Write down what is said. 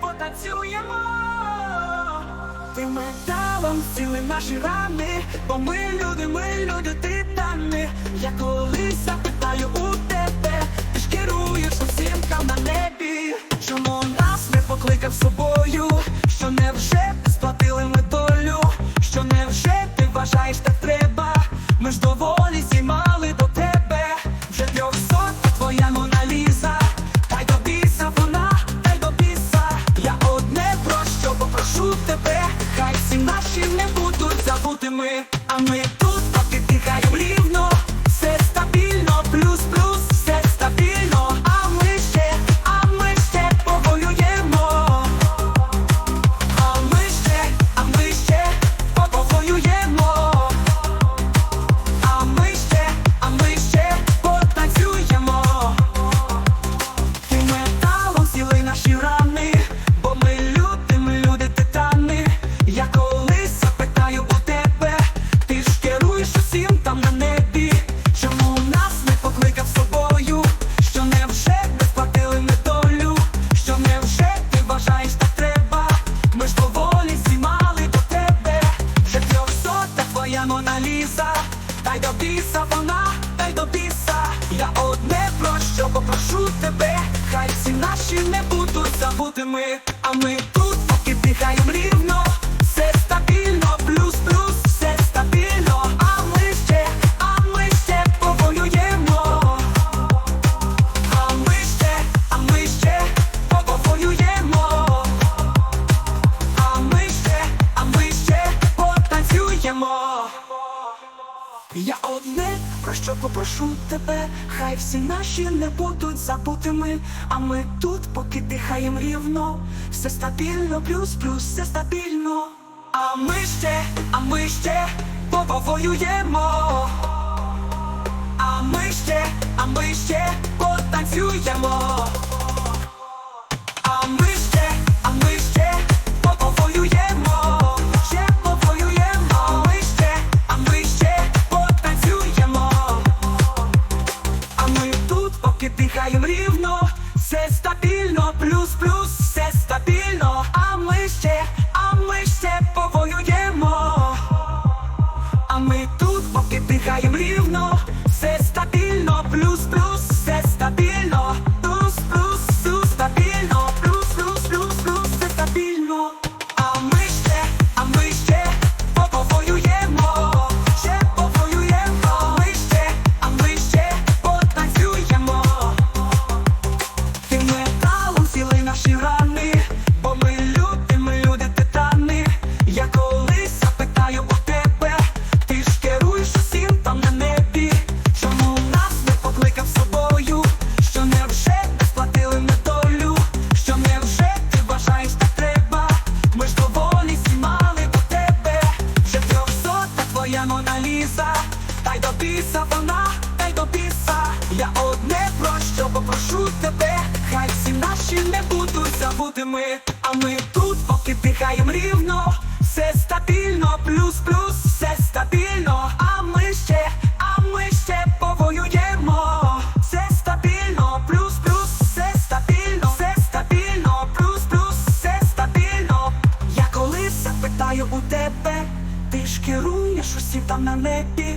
потанцюємо, ти металом зціли наші рани, бо ми люди, ми люди, ти I'm біса вона, та й до біса. Я одне про що попрошу тебе, хай всі наші не будуть забути ми, а ми тут поки дихаємо рівно. Я одне, про що попрошу тебе, хай всі наші не будуть забутими. А ми тут, поки дихаємо рівно, все стабільно, плюс, плюс, все стабільно. А ми ще, а ми ще повоюємо. пана, та й до біса. Я одне про що попрошу тебе, хай всі наші не будуть забутими. А ми тут, поки дихаємо рівно, все стабільно, плюс, плюс, все стабільно, а ми ще, а ми ще повоюємо, все стабільно, плюс, плюс, все стабільно, все стабільно, плюс, плюс, все стабільно. Я колись запитаю у тебе, ти ж керуєш усім там на небі.